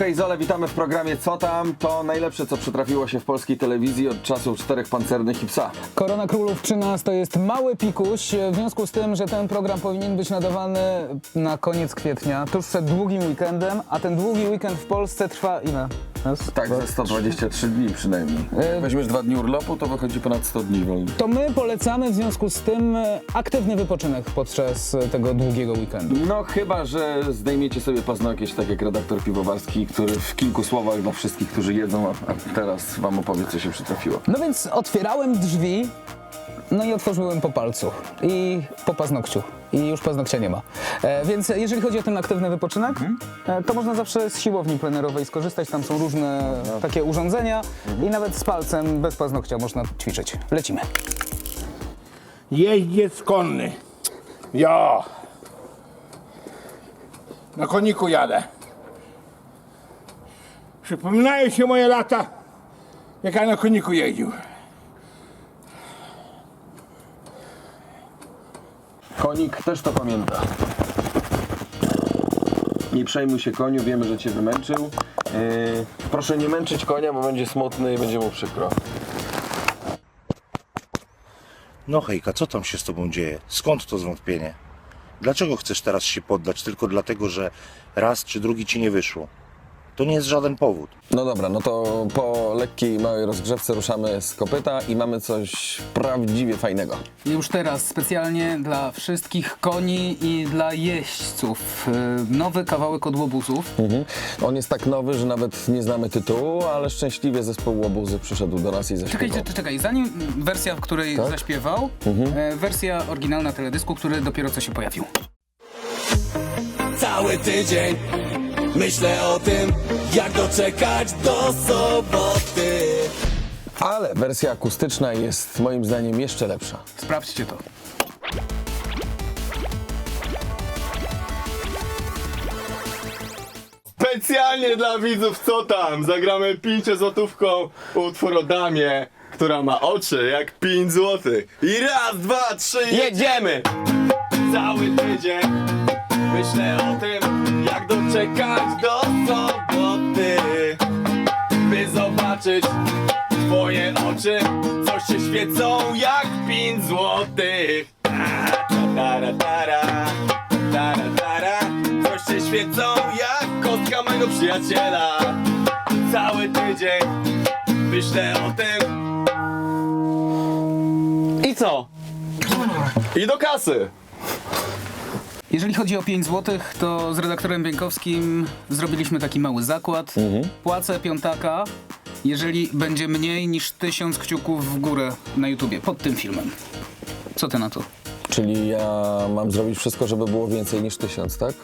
Hejka Krejzole, witamy w programie Co tam? To najlepsze, co przytrafiło się w polskiej telewizji od czasów czterech pancernych i psa. Korona Królów przy nas to jest mały pikuś, w związku z tym, że ten program powinien być nadawany na koniec kwietnia, tuż przed długim weekendem, a ten długi weekend w Polsce trwa ile? Tak, ze 123 dni przynajmniej. Jak weźmiesz dwa dni urlopu, to wychodzi ponad 100 dni wolnych. To my polecamy w związku z tym e, aktywny wypoczynek podczas e, tego długiego weekendu. No chyba, że zdejmiecie sobie paznokieć, tak jak redaktor Piwowarski, który w kilku słowach dla wszystkich, którzy jedzą, a teraz wam opowie, co się przytrafiło. No więc otwierałem drzwi, no i otworzyłem po palcu i po paznokciu. I już paznokcia nie ma. E, więc jeżeli chodzi o ten aktywny wypoczynek, e, to można zawsze z siłowni plenerowej skorzystać. Tam są różne takie urządzenia i nawet z palcem bez paznokcia można ćwiczyć. Lecimy. Jeździec konny. Ja. Na koniku jadę. Przypominają się moje lata, jak ja na koniku jeździł. Konik też to pamięta. Nie przejmuj się koniu, wiemy, że cię wymęczył. Yy, proszę nie męczyć konia, bo będzie smutny i będzie mu przykro. No hejka, co tam się z tobą dzieje? Skąd to zwątpienie? Dlaczego chcesz teraz się poddać tylko dlatego, że raz czy drugi ci nie wyszło? To nie jest żaden powód. No dobra, no to po lekkiej, małej rozgrzewce ruszamy z kopyta i mamy coś prawdziwie fajnego. Już teraz specjalnie dla wszystkich koni i dla jeźdźców e, nowy kawałek od łobuzów. Mhm. On jest tak nowy, że nawet nie znamy tytułu, ale szczęśliwie zespół Łobuzy przyszedł do nas i zaśpiewał. Czekaj, czekaj, czekaj, zanim wersja, w której Tak? zaśpiewał, e, wersja oryginalna teledysku, który dopiero co się pojawił. Cały tydzień myślę o tym, jak doczekać do soboty. Ale wersja akustyczna jest moim zdaniem jeszcze lepsza. Sprawdźcie to. Specjalnie dla widzów co tam? Zagramy 5 złotówką utwór o damie, która ma oczy jak 5 złotych. I raz, dwa, trzy, jedziemy! Cały tydzień myślę o tym, doczekać do soboty, by zobaczyć twoje oczy, co się świecą jak 5 złotych. Co się świecą jak kostka mojego przyjaciela. Cały tydzień myślę o tym. I co? I do kasy. Jeżeli chodzi o 5 zł, to z redaktorem Bieńkowskim zrobiliśmy taki mały zakład. Płacę piątaka, jeżeli będzie mniej niż 1000 kciuków w górę na YouTubie pod tym filmem. Co ty na to? Czyli ja mam zrobić wszystko, żeby było więcej niż tysiąc, tak?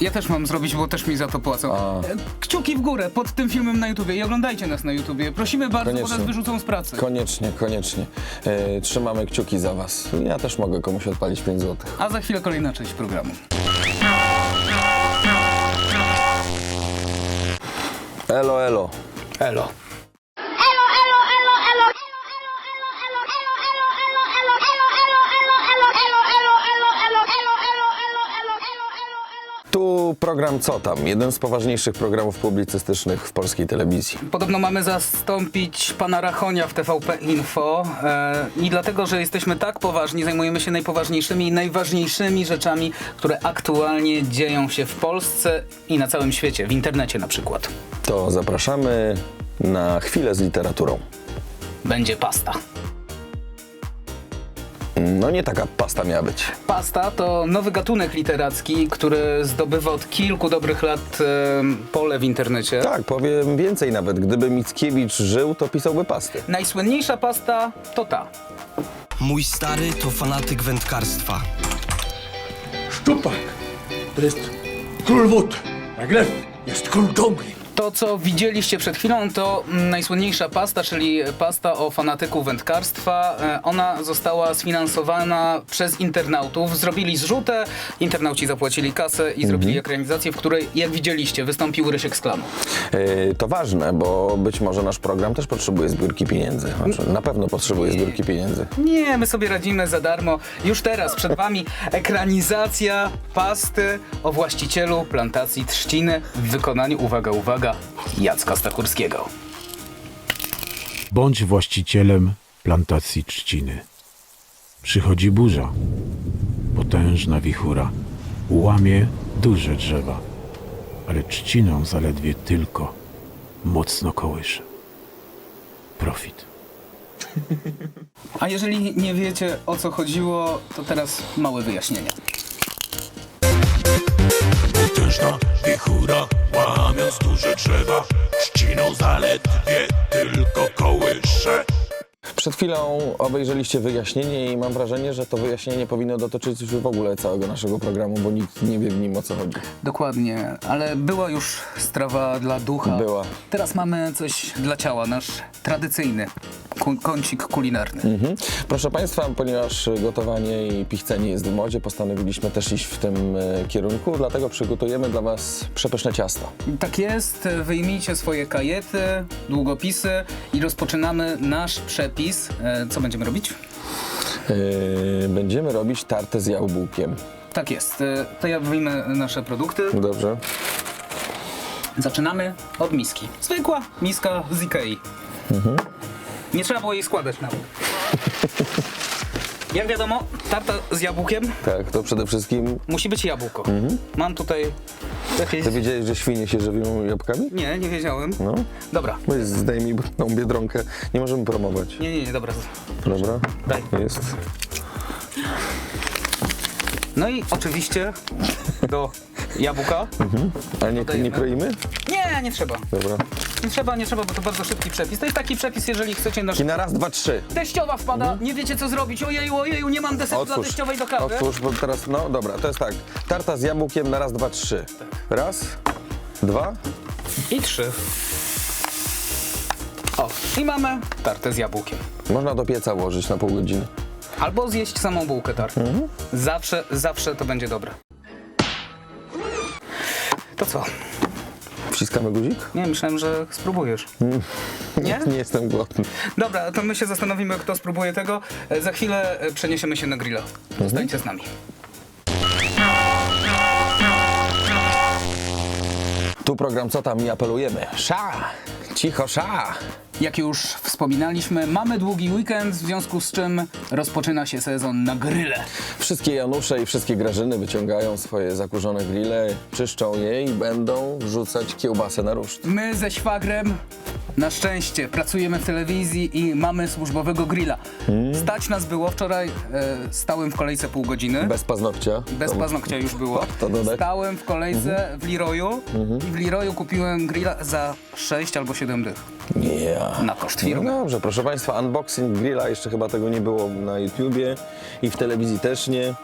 Ja też mam zrobić, bo też mi za to płacą. A. Kciuki w górę pod tym filmem na YouTubie i oglądajcie nas na YouTubie. Prosimy bardzo, bo Koniecznie. nas wyrzucą z pracy. Koniecznie, koniecznie. E, trzymamy kciuki za was. Ja też mogę komuś odpalić 5 złotych. A za chwilę kolejna część programu. Elo. Elo. Elo, program Co tam? Jeden z poważniejszych programów publicystycznych w polskiej telewizji. Podobno mamy zastąpić pana Rachonia w TVP Info e, i dlatego, że jesteśmy tak poważni, zajmujemy się najpoważniejszymi i najważniejszymi rzeczami, które aktualnie dzieją się w Polsce i na całym świecie, w internecie na przykład. To zapraszamy na chwilę z literaturą. Będzie pasta. No nie taka pasta miała być. Pasta to nowy gatunek literacki, który zdobywa od kilku dobrych lat e, pole w internecie. Tak, powiem więcej nawet. Gdyby Mickiewicz żył, to pisałby pasty. Najsłynniejsza pasta to ta. Mój stary to fanatyk wędkarstwa. Szczupak to jest król wód, lew jest król dżungli. To, co widzieliście przed chwilą, to mm, najsłynniejsza pasta, czyli pasta o fanatyku wędkarstwa. E, Ona została sfinansowana przez internautów. Zrobili zrzutę, internauci zapłacili kasę i zrobili ekranizację, w której, jak widzieliście, wystąpił Rysiek z klanu. Yy, to ważne, bo być może nasz program też potrzebuje zbiórki pieniędzy. Znaczy, na pewno potrzebuje zbiórki pieniędzy. Nie, my sobie radzimy za darmo. Już teraz przed wami ekranizacja pasty o właścicielu plantacji trzciny w wykonaniu, uwaga, uwaga, Jacka Stachurskiego. Bądź właścicielem plantacji trzciny. Przychodzi burza, potężna wichura, łamie duże drzewa, ale trzciną zaledwie tylko mocno kołysze. Profit. A jeżeli nie wiecie o co chodziło, to teraz małe wyjaśnienie. Potężna wichura, łamiąc duże drzewa, trzciną zaledwie tylko kołysze. Przed chwilą obejrzeliście wyjaśnienie i mam wrażenie, że to wyjaśnienie powinno dotyczyć w ogóle całego naszego programu, bo nikt nie wie w nim o co chodzi. Dokładnie, ale była już strawa dla ducha. Była. Teraz mamy coś dla ciała, nasz tradycyjny ku- kącik kulinarny. Mhm. Proszę Państwa, ponieważ gotowanie i pichcenie jest w modzie, postanowiliśmy też iść w tym e, kierunku, dlatego przygotujemy dla Was przepyszne ciasto. Tak jest, wyjmijcie swoje kajety, długopisy i rozpoczynamy nasz przepis. E, Co będziemy robić? Yy, będziemy robić tartę z jabłkiem. Tak jest, e, to ja wyjmę nasze produkty. Dobrze? Zaczynamy od miski. Zwykła miska z Ikei. Nie trzeba było jej składać nawet. Jak wiadomo, tarta z jabłkiem Tak, to przede wszystkim... musi być jabłko. Mam tutaj jakieś... Ty wiedziałeś, że świnie się żywią jabłkami? Nie, nie wiedziałem. No. Dobra. Weź zdejmij tą biedronkę. Nie możemy promować. Nie, nie, nie, dobra. Dobra? Daj. Jest. No i oczywiście do jabłka. A nie, Dodajemy. nie kroimy? Nie, nie trzeba. Dobra. Nie trzeba, nie trzeba, bo to bardzo szybki przepis. To jest taki przepis, jeżeli chcecie na I na raz, dwa, trzy. Teściowa wpada, nie wiecie co zrobić. Ojeju, ojeju, nie mam deseru dla Otwórz. teściowej do kawy. Otwórz, bo teraz, no dobra, to jest tak. Tarta z jabłkiem na raz, dwa, trzy. Raz, dwa. I trzy. O, i mamy tartę z jabłkiem. Można do pieca włożyć na pół godziny. Albo zjeść samą bułkę tarty. Zawsze, zawsze to będzie dobre. To co? Wciskamy guzik? Nie, myślałem, że spróbujesz. Nie? Nie jestem głodny. Dobra, to my się zastanowimy, kto spróbuje tego. E, Za chwilę e, przeniesiemy się na grilla. Zostańcie z nami. Tu program Co tam i apelujemy. Sza! Cicho, sza! Jak już wspominaliśmy, mamy długi weekend, w związku z czym rozpoczyna się sezon na grille. Wszystkie Janusze i wszystkie Grażyny wyciągają swoje zakurzone grille, czyszczą je i będą wrzucać kiełbasę na ruszt. My ze szwagrem na szczęście pracujemy w telewizji i mamy służbowego grilla. Stać nas było wczoraj, e, stałem w kolejce pół godziny. Bez paznokcia. Bez To- paznokcia już było. To. Stałem w kolejce w Leroyu i w Leroyu kupiłem grilla za 6 albo 7 dych. Yeah. Na koszt No firmy. dobrze, proszę Państwa, unboxing grilla jeszcze chyba tego nie było na YouTubie i w telewizji też nie.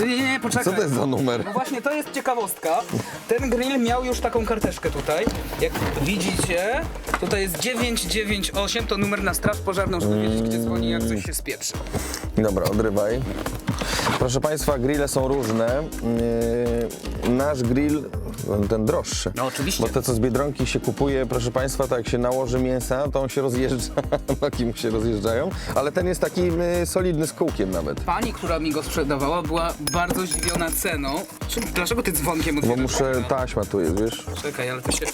Nie, nie, nie, poczekaj. Co to jest za numer? No właśnie, to jest ciekawostka. Ten grill miał już taką karteczkę tutaj. Jak widzicie, tutaj jest 998, to numer na straż pożarną, żeby wiedzieć, gdzie dzwoni, jak coś się spieprzy. Dobra, odrywaj. Proszę Państwa, grille są różne. Yy, nasz grill, ten droższy. No oczywiście. Bo te, co z Biedronki się kupuje, proszę Państwa, to jak się nałoży mięsa, to on się rozjeżdża, nogi mu się rozjeżdżają, ale ten jest taki yy, solidny z kółkiem nawet. Pani, która mi go sprzedawała, była bardzo zdziwiona ceną. Dlaczego ty dzwonkiem Bo otwierasz? muszę, taśma tu jest, wiesz? Czekaj, ale to się...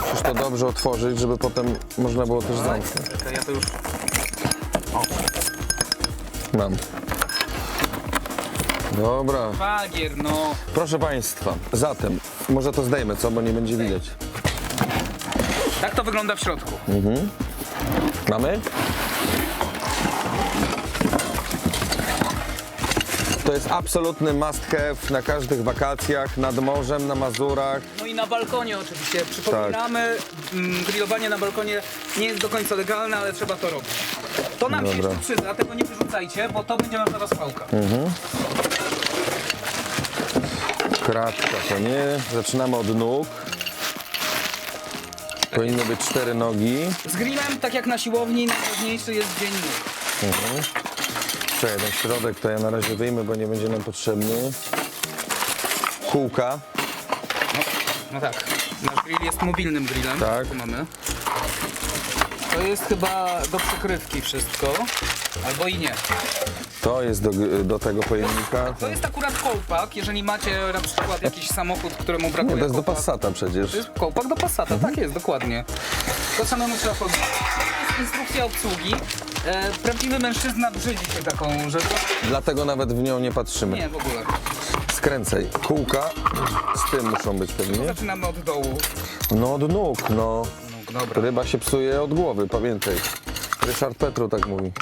Musisz to dobrze otworzyć, żeby potem można było też zamknąć. Czekaj, ja to już... Mam. Dobra, Bagier, no. proszę Państwa, zatem, może to zdejmę, co, bo nie będzie widać. Tak to wygląda w środku. Mamy? To jest absolutny must have na każdych wakacjach, nad morzem, na Mazurach. No i na balkonie oczywiście. Przypominamy, mm, grillowanie na balkonie nie jest do końca legalne, ale trzeba to robić. To nam się Dobra. jeszcze przyda, tego nie wyrzucajcie, bo to będzie nasza rozpałka. Kratka to nie. Zaczynamy od nóg. Powinny być cztery nogi. Z grillem, tak jak na siłowni, najważniejszy jest dzień nóg. Czekaj, ten środek to ja na razie wyjmę, bo nie będzie nam potrzebny. Kółka. No tak, nasz grill jest mobilnym grillem. Tak. Tu mamy. To jest chyba do przykrywki wszystko. Albo i nie. To jest do, do tego pojemnika. To jest akurat kołpak, jeżeli macie na przykład jakiś samochód, któremu Nie, brakuje to jest do. Passata przecież. To jest kołpak do Passata, tak jest, dokładnie. To samemu trzeba powiedzieć. To jest instrukcja obsługi. E, prawdziwy mężczyzna brzydzi się taką rzeczą. Dlatego nawet w nią nie patrzymy. Nie, w ogóle. Skręcaj. Kółka z tym muszą być pewnie. Zaczynamy od dołu. No od nóg, no. No, dobra. Ryba się psuje od głowy, pamiętaj. Ryszard Petru tak mówi.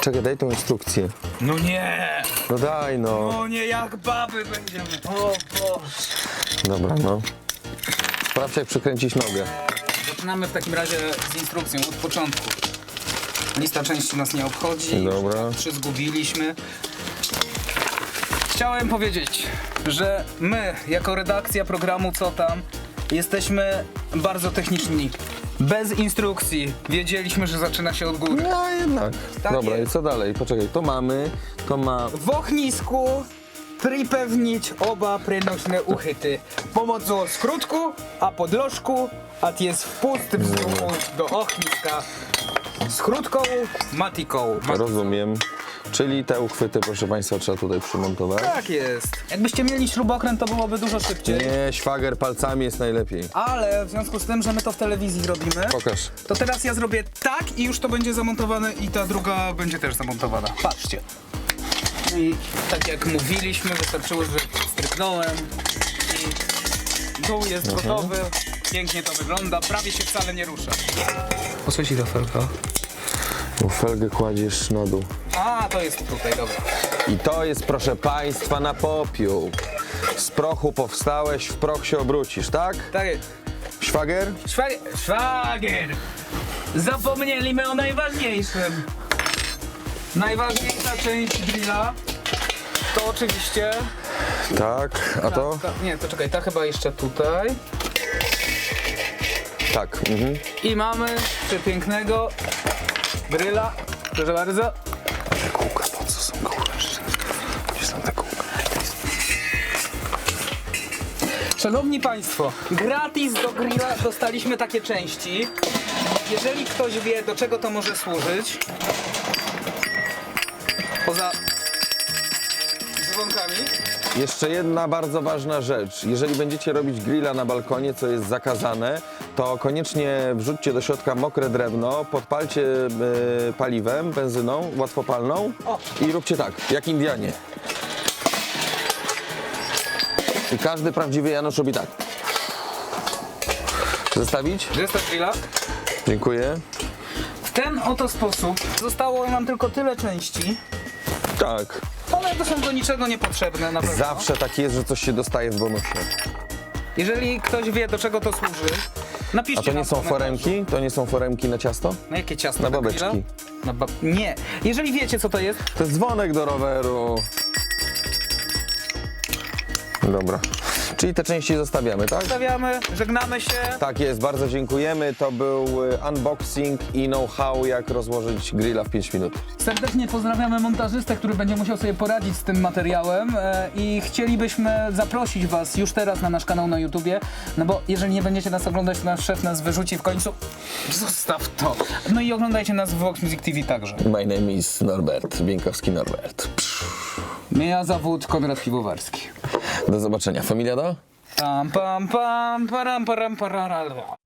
Czekaj, daj tą instrukcję. No nie! No daj no. No nie, jak baby będziemy. O Boże. Dobra, no. Sprawdź jak przykręcić nogę. Zaczynamy w takim razie z instrukcją od początku. Lista części nas nie obchodzi. Dobra. Już Trzy zgubiliśmy. Chciałem powiedzieć, że my, jako redakcja programu Co tam, jesteśmy bardzo techniczni. Bez instrukcji wiedzieliśmy, że zaczyna się od góry. No jednak. Tak Dobra, jest. i co dalej? Poczekaj, to mamy, to ma... W ochnisku pripewnić oba przenośne uchyty pomocą skrótku, a podlożku, a jest wpust wzduchu do ochniska skrótką, matiką. Rozumiem. Czyli te uchwyty, proszę Państwa, trzeba tutaj przymontować. Tak jest. Jakbyście mieli śrubokręt, to byłoby dużo szybciej. Nie, szwager palcami jest najlepiej. Ale w związku z tym, że my to w telewizji robimy, Pokaż. to teraz ja zrobię tak i już to będzie zamontowane i ta druga będzie też zamontowana. Patrzcie. No I tak jak mówiliśmy, wystarczyło, że stryknąłem i dół jest gotowy. Pięknie to wygląda, prawie się wcale nie rusza. Posłuchaj ta felka. Bo felgę kładziesz na dół. A, to jest tutaj, dobra. I to jest, proszę Państwa, na popiół. Z prochu powstałeś, w proch się obrócisz, tak? Tak jest. Szwagier? Szwagier! Szwagier! Zapomnieliśmy o najważniejszym. Najważniejsza część grilla to oczywiście... Tak, a to? Ta, nie, to czekaj, ta chyba jeszcze tutaj. Tak. Mhm. I mamy przepięknego gryla. Proszę bardzo. Te kółka, po co są kółka? Gdzie są te kółka? Szanowni Państwo, gratis do grilla dostaliśmy takie części. Jeżeli ktoś wie, do czego to może służyć, poza dzwonkami, Jeszcze jedna bardzo ważna rzecz. Jeżeli będziecie robić grilla na balkonie, co jest zakazane, to koniecznie wrzućcie do środka mokre drewno, podpalcie e, paliwem, benzyną łatwopalną i róbcie tak, jak Indianie. I każdy prawdziwy Janusz robi tak. Zostawić? zestaw grilla. Dziękuję. W ten oto sposób zostało nam tylko tyle części. Tak. One to są do niczego niepotrzebne na pewno. Zawsze tak jest, że coś się dostaje w bonusie. Jeżeli ktoś wie, do czego to służy, napiszcie A to nie nam w są komentarzu. foremki? To nie są foremki na ciasto? Na jakie ciasto? Na babeczki. Na bab... Nie. Jeżeli wiecie, co to jest, To jest dzwonek do roweru. Dobra. Czyli te części zostawiamy, tak? stawiamy, żegnamy się. Tak jest, bardzo dziękujemy. To był y, unboxing i know-how, jak rozłożyć grilla w 5 minut. Serdecznie pozdrawiamy montażystę, który będzie musiał sobie poradzić z tym materiałem e, i chcielibyśmy zaprosić Was już teraz na nasz kanał na YouTubie, no bo jeżeli nie będziecie nas oglądać, to nasz szef nas wyrzuci w końcu. Zostaw to. No i oglądajcie nas w Vox Music TV także. My name is Norbert, Bieńkowski Norbert. Ja zawód Konrad Piwowarski. Do zobaczenia. Familia do? Pam pam pam param param parara.